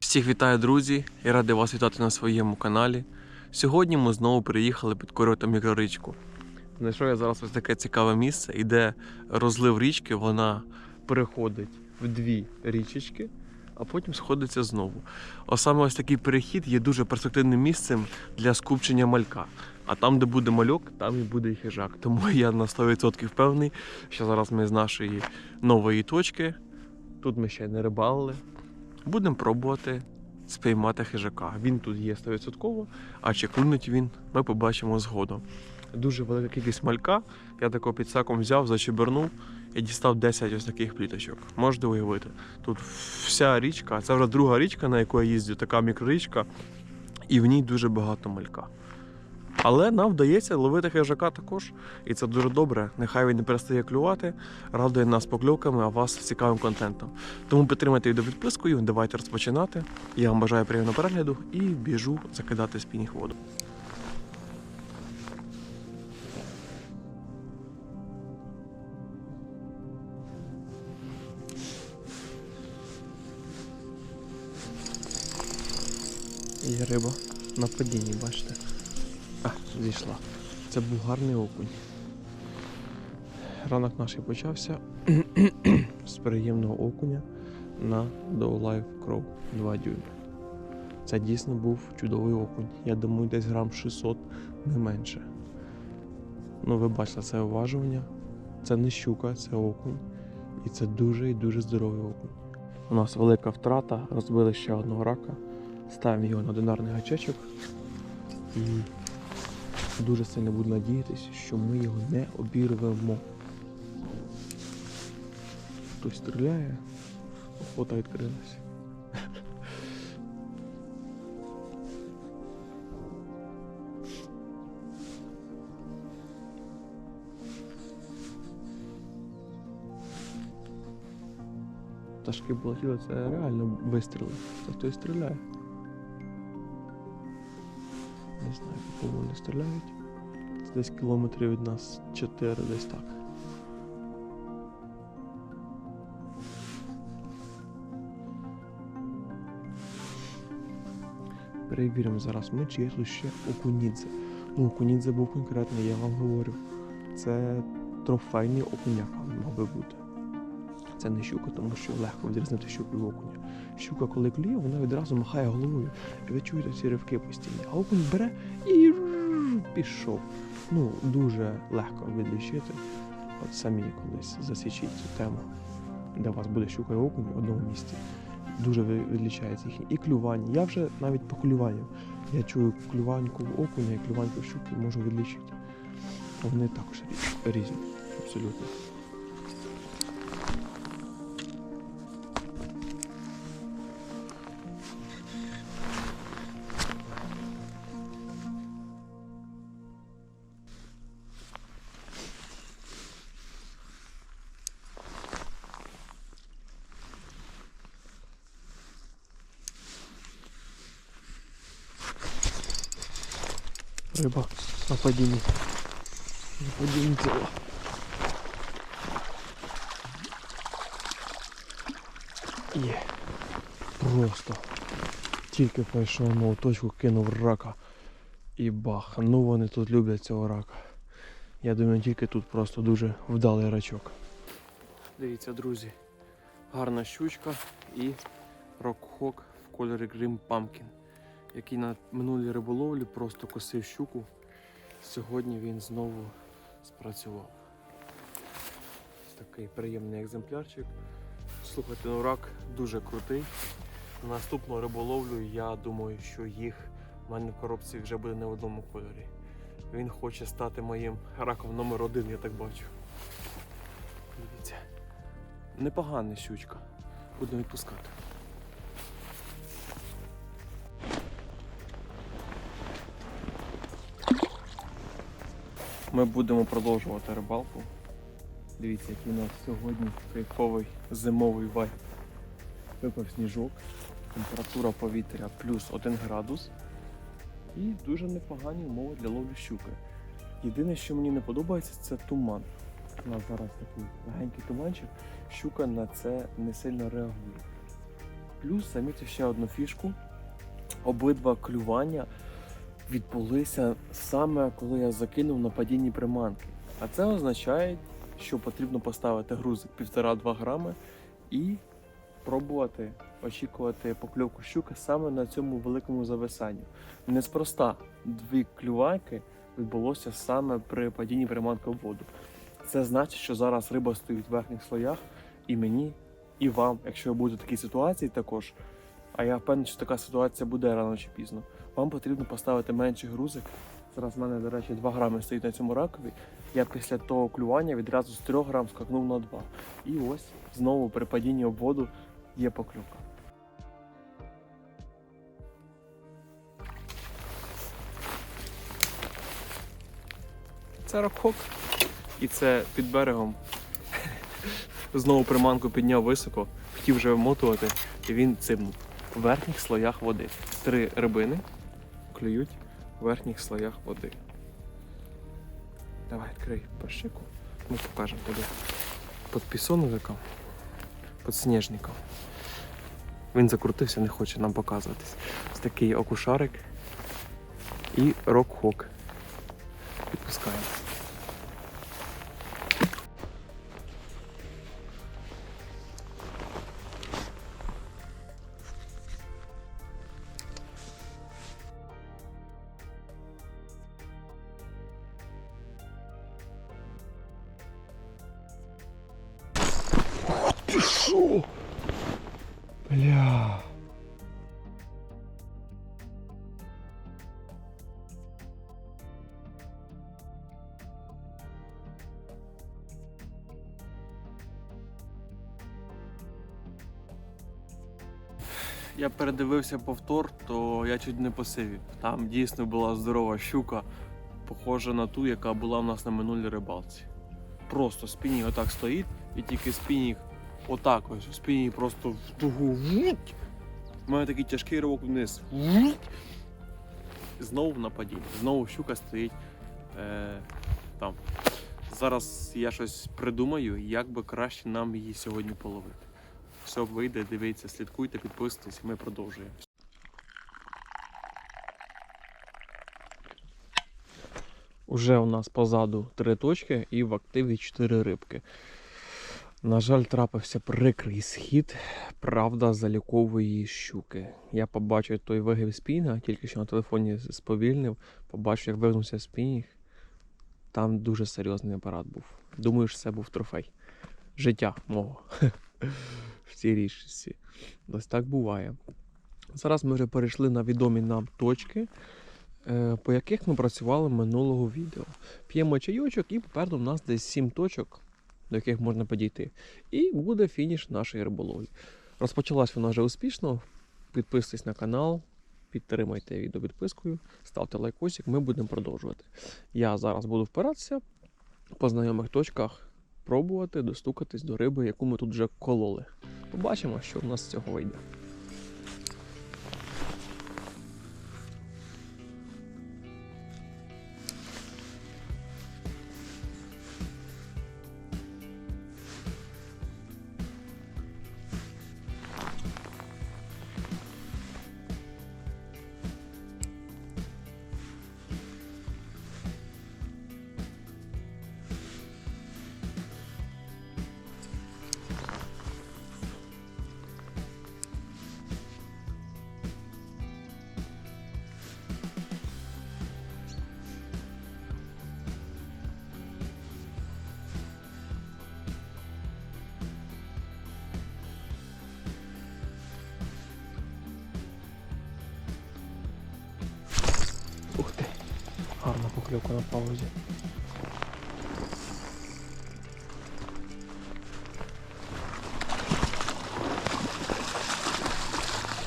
Всіх вітаю, друзі! Я радий вас вітати на своєму каналі. Сьогодні ми знову приїхали підкорювати мікрорічку. Знайшов я зараз ось таке цікаве місце, іде розлив річки, вона переходить в дві річечки, а потім сходиться знову. А саме ось такий перехід є дуже перспективним місцем для скупчення малька. А там, де буде мальок, там і буде і хижак. Тому я на 100% впевнений, що зараз ми з нашої нової точки. Тут ми ще не рибалили. Будемо пробувати спіймати хижака. Він тут є 100%, а чи клюнуть він, ми побачимо згодом. Дуже велика кількість малька. Я такого під саком взяв, зачебернув і дістав 10 ось таких пліточок. Можете уявити. Тут вся річка, це вже друга річка, на яку я їздю, така мікрорічка, і в ній дуже багато малька. Але нам вдається ловити хижака також, і це дуже добре. Нехай він не перестає клювати, радує нас покльовками, а вас цікавим контентом. Тому підтримайте відео підпискою, давайте розпочинати. Я вам бажаю приємного перегляду і біжу закидати спінінг воду. Є риба на падінні, бачите? Зійшла. Це був гарний окунь. Ранок наш почався з приємного окуня на Dow Life Crow 2 дюйми. Це дійсно був чудовий окунь. Я думаю, десь грам 600, не менше. Ну, ви бачите, це уважування. Це не щука, це окунь. І це дуже і дуже здоровий окунь. У нас велика втрата, розбили ще одного рака. Ставимо його на одинарний гачечок. Дуже сильно буду надіятися, що ми його не обірвемо. Хтось стріляє, охота відкрилась. Пташки полетіли, це реально вистріли. Це хтось стріляє. Не по кому вони стріляють. Це десь кілометрів від нас 4, десь так. Перевіримо зараз ми, чи є тут ще окунідзе. Ну, окунідзе був конкретний, я вам говорю. Це трофейний окуняк мав би бути. Це не щука, тому що легко відрізнити щуку і окуня. Щука, коли клює, вона відразу махає головою. І ви чуєте ці ривки постійні. А окунь бере і пішов. Ну, дуже легко відлічити. От самі колись засічіть цю тему, де у вас буде щука і окунь в одному місці. Дуже відлічається їхнє. І клювання. Я вже навіть по клюванню. Я чую клюваньку в окуня і клюваньку в щуки можу відлічити. Вони також різні. Абсолютно. Риба на падінні. На падінні ціла. Є. Просто. Тільки пройшов нову точку, кинув рака. І бах. Ну вони тут люблять цього рака. Я думаю, тільки тут просто дуже вдалий рачок. Дивіться, друзі. Гарна щучка і рокхок в кольорі Grim Pumpkin який на минулій риболовлі просто косив щуку. Сьогодні він знову спрацював. Такий приємний екземплярчик. Слухайте, ну рак дуже крутий. На наступну риболовлю я думаю, що їх в мене в коробці вже буде не в одному кольорі. Він хоче стати моїм раком номер один, я так бачу. Дивіться. Непогана щучка. Будемо відпускати. Ми будемо продовжувати рибалку. Дивіться, який у нас сьогодні кайфовий зимовий вайб. Випав сніжок, температура повітря плюс 1 градус. І дуже непогані умови для ловлі щуки. Єдине, що мені не подобається, це туман. У нас зараз такий легенький туманчик. Щука на це не сильно реагує. Плюс замітив ще одну фішку. Обидва клювання відбулися саме коли я закинув на падінні приманки. А це означає, що потрібно поставити грузик 1,5-2 грами і пробувати очікувати покльовку щуки саме на цьому великому зависанні. Неспроста дві клювайки відбулося саме при падінні приманки в воду. Це значить, що зараз риба стоїть в верхніх слоях, і мені, і вам, якщо буде такі ситуації також, а я впевнений, що така ситуація буде рано чи пізно, вам потрібно поставити менший грузик. Зараз в мене, до речі, 2 грами стоїть на цьому ракові. Я після того клювання відразу з 3 грам скакнув на 2. І ось знову при падінні об воду є поклювка. Це рокхок. І це під берегом. Знову приманку підняв високо, хотів вже вмотувати, і він цимнув в верхніх слоях води. Три рибини клюють в верхніх слоях води. Давай, відкрий першику. Ми покажемо тобі. Під пісоновиком, під сніжником. Він закрутився, не хоче нам показуватись. Ось такий окушарик і рок-хок. Підпускаємо. Ти? Бля. Я передивився повтор, то я чуть не посивів. Там дійсно була здорова щука, похожа на ту, яка була в нас на минулій рибалці. Просто спінінг отак стоїть, і тільки спінінг отак ось. Спінінг просто в дугу. У мене такий тяжкий ривок вниз. Знову на падінні. Знову щука стоїть е, там. Зараз я щось придумаю, як би краще нам її сьогодні половити. Все вийде, дивіться, слідкуйте, підписуйтесь, ми продовжуємо. Уже у нас позаду три точки і в активі чотири рибки. На жаль, трапився прикрий схід, правда, залікової щуки. Я побачив той вигиб спінга, тільки що на телефоні сповільнив, побачив, як вигнувся спінг. Там дуже серйозний апарат був. Думаю, що це був трофей. Життя мого в цій річці. Ось так буває. Зараз ми вже перейшли на відомі нам точки, е, по яких ми працювали минулого відео. П'ємо чайочок і попереду в нас десь 7 точок, до яких можна підійти. І буде фініш нашої риболовлі. Розпочалась вона вже успішно. Підписуйтесь на канал, підтримайте відео підпискою, ставте лайкосик, ми будемо продовжувати. Я зараз буду впиратися по знайомих точках, пробувати достукатись до риби, яку ми тут вже кололи. Побачимо, що в нас з цього вийде. Гарна на паузі.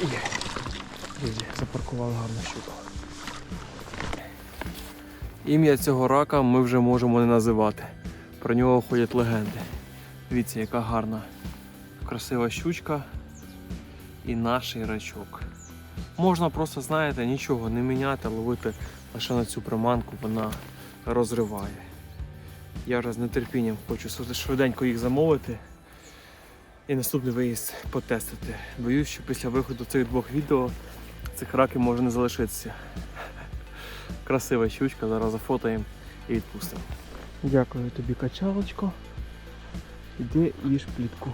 Є. Друзі, запаркували гарну щуку. Ім'я цього рака ми вже можемо не називати. Про нього ходять легенди. Дивіться, яка гарна, красива щучка і наш рачок. Можна просто, знаєте, нічого не міняти, ловити лише на цю приманку, вона розриває. Я вже з нетерпінням хочу швиденько їх замовити і наступний виїзд потестити. Боюсь, що після виходу цих двох відео цих раків може не залишитися. Красива щучка, зараз зафотаємо і відпустимо. Дякую тобі, качалочко. Іди їж плітку.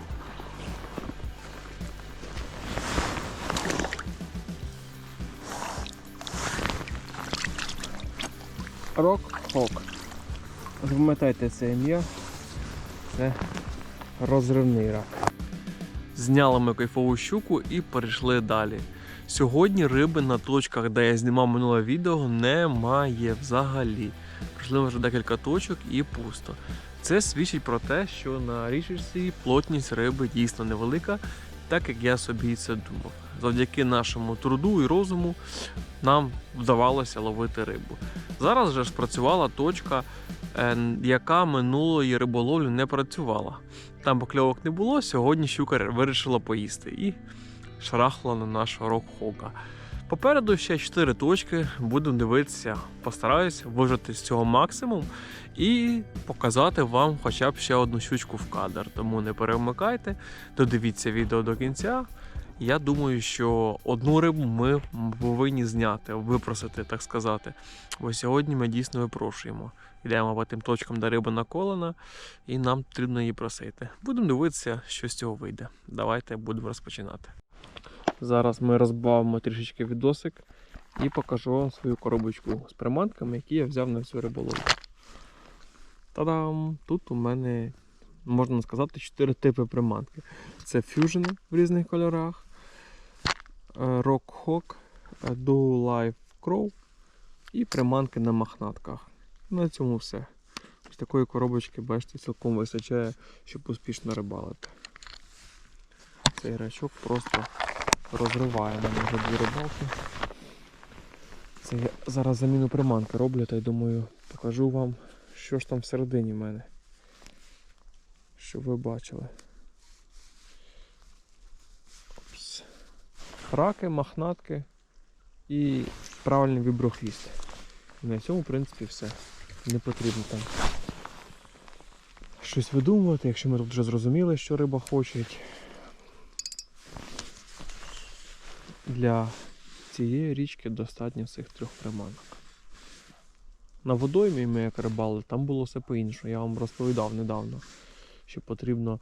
Рок-хок. Запам'ятайте це ім'я. Це розривний рак. Зняли ми кайфову щуку і перейшли далі. Сьогодні риби на точках, де я знімав минуле відео, немає взагалі. Прийшли вже декілька точок і пусто. Це свідчить про те, що на річці плотність риби дійсно невелика, так як я собі це думав. Завдяки нашому труду і розуму нам вдавалося ловити рибу. Зараз же спрацювала точка, е, яка минулої риболовлі не працювала. Там покльовок не було, сьогодні щука вирішила поїсти і шарахла на нашого рок-хока. Попереду ще 4 точки, будемо дивитися, постараюсь вижити з цього максимум і показати вам хоча б ще одну щучку в кадр. Тому не перемикайте, додивіться відео до кінця. Я думаю, що одну рибу ми повинні зняти, випросити, так сказати. Бо сьогодні ми дійсно випрошуємо. Йдемо по тим точкам, де риба наколена, і нам потрібно її просити. Будемо дивитися, що з цього вийде. Давайте будемо розпочинати. Зараз ми розбавимо трішечки відосик і покажу вам свою коробочку з приманками, які я взяв на цю риболовлю. Та-дам! Тут у мене, можна сказати, 4 типи приманки. Це фюжени в різних кольорах, Rock Hawk, Dual Life Crow і приманки на махнатках. На цьому все. Ось такої коробочки, бачите, цілком вистачає, щоб успішно рибалити. Цей рачок просто розриває мене вже дві рибалки. Це я зараз заміну приманки роблю, та й думаю, покажу вам, що ж там всередині в мене. Щоб ви бачили. Опс. Раки, махнатки і правильний виброхвіст. І на цьому, в принципі, все. Не потрібно там щось видумувати, якщо ми тут вже зрозуміли, що риба хоче. Для цієї річки достатньо цих трьох приманок. На водоймі ми як рибали, там було все по-іншому. Я вам розповідав недавно, що потрібно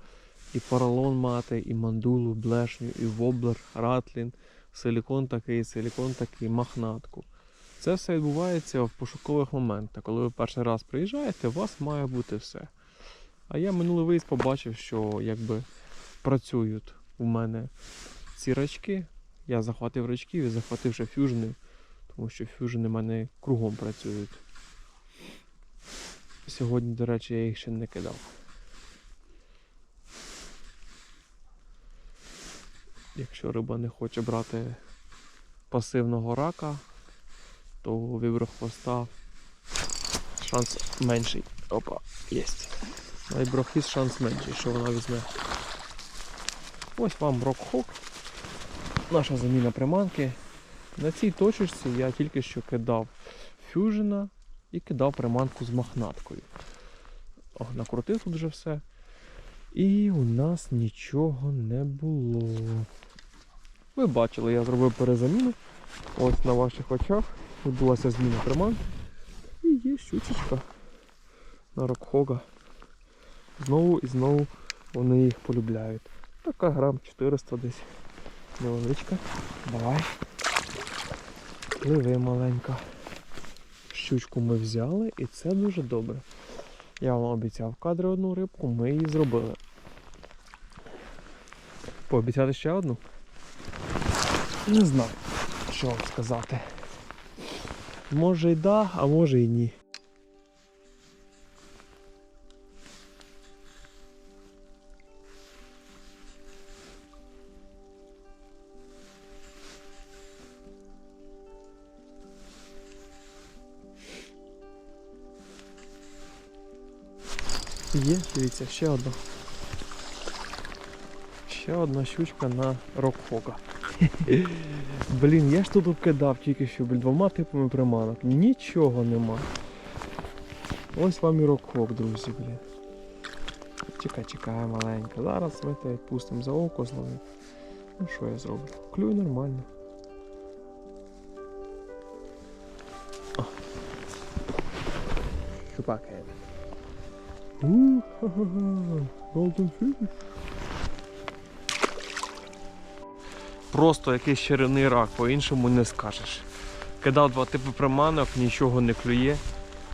і поролон мати, і мандулу, блешню, і воблер, ратлін, силікон такий, силікон такий, махнатку. Це все відбувається в пошукових моментах. Коли ви перший раз приїжджаєте, у вас має бути все. А я минулий виїзд побачив, що якби працюють у мене ці рачки. Я захватив рачків і захватив ще фюжни, тому що фюжни в мене кругом працюють. Сьогодні, до речі, я їх ще не кидав. Якщо риба не хоче брати пасивного рака, то у віброхвоста шанс менший. Опа, є. Віброхвіст шанс менший, що вона візьме. Ось вам рок-хок. Наша заміна приманки. На цій точечці я тільки що кидав фюжена і кидав приманку з махнаткою. Накрутив тут вже все. І у нас нічого не було. Ви бачили, я зробив перезаміну. Ось на ваших очах відбулася зміна приманки. І є щучечка на рокхога. Знову і знову вони їх полюбляють. Така грам 400 десь. Невеличка. Давай. Пливи маленька. Щучку ми взяли і це дуже добре. Я вам обіцяв кадри одну рибку, ми її зробили. Пообіцяти ще одну? Не знаю, що вам сказати. Може й да, а може й ні. Є, дивіться, ще одна. Ще одна щучка на рокфока. Блін, я ж тут кидав тільки що блін, двома типами приманок. Нічого нема. Ось вам і рокфок, друзі, блін. Чекай, чекай, маленька. Зараз ми тебе пустимо за око зловимо. Ну що я зроблю? Клюй нормально. О. Golden fish. Просто якийсь чарівний рак, по-іншому не скажеш. Кидав два типи приманок, нічого не клює,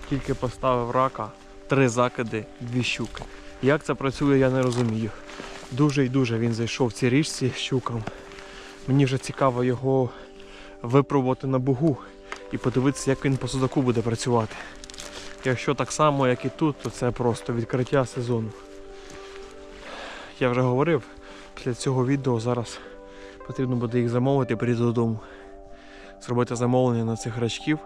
тільки поставив рака, три закиди, дві щуки. Як це працює, я не розумію. Дуже і дуже він зайшов в цій річці з щуком. Мені вже цікаво його випробувати на бугу і подивитися, як він по судаку буде працювати. Якщо так само, як і тут, то це просто відкриття сезону. Я вже говорив, після цього відео зараз потрібно буде їх замовити прийти додому. Зробити замовлення на цих рачків.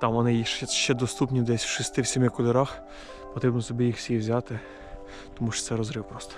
Там вони ще, доступні десь в 6-7 кольорах. Потрібно собі їх всі взяти, тому що це розрив просто.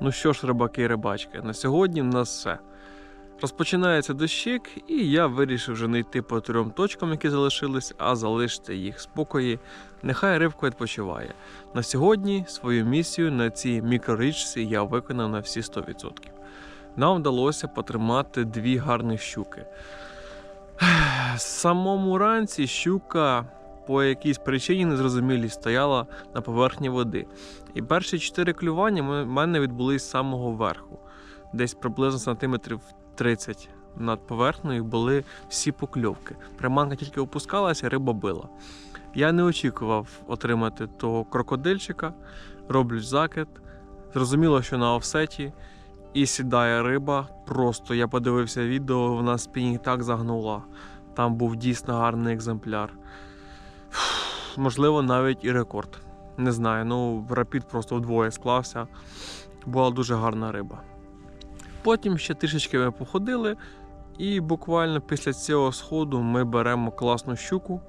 Ну що ж, рибаки і рибачки, на сьогодні в нас все. Розпочинається дощик, і я вирішив вже не йти по трьом точкам, які залишились, а залишити їх спокої. Нехай рибка відпочиває. На сьогодні свою місію на цій мікрорічці я виконав на всі 100%. Нам вдалося потримати дві гарні щуки. Самому ранці щука по якійсь причині незрозумілій стояла на поверхні води. І перші чотири клювання в мене відбулись з самого верху. Десь приблизно сантиметрів 30 над поверхнею були всі покльовки. Приманка тільки опускалася, риба била. Я не очікував отримати того крокодильчика, роблю закид. Зрозуміло, що на офсеті і сідає риба. Просто я подивився відео, вона спінінг так загнула. Там був дійсно гарний екземпляр. Можливо, навіть і рекорд. Не знаю, ну рапід просто вдвоє склався. Була дуже гарна риба. Потім ще трішечки ми походили, і буквально після цього сходу ми беремо класну щуку,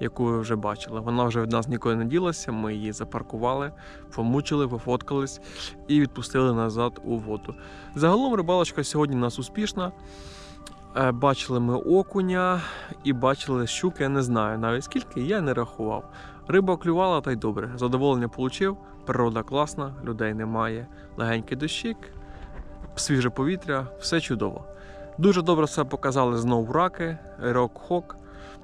яку ви вже бачили. Вона вже від нас ніколи не ділася. Ми її запаркували, помучили, пофоткались і відпустили назад у воду. Загалом рибалочка сьогодні у нас успішна. Е, Бачили ми окуня і бачили щуки, я не знаю навіть скільки, я не рахував. Риба клювала та й добре. Задоволення отримав, природа класна, людей немає, легенький дощик, свіже повітря, все чудово. Дуже добре все показали знову раки, рок-хок.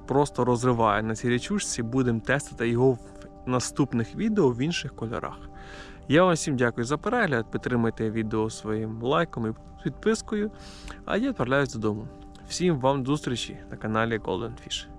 Просто розриває на цій річушці, будемо тестити його в наступних відео в інших кольорах. Я вам всім дякую за перегляд. Підтримайте відео своїм лайком і підпискою. А я відправляюсь додому. Всім вам зустрічі на каналі Golden Fish.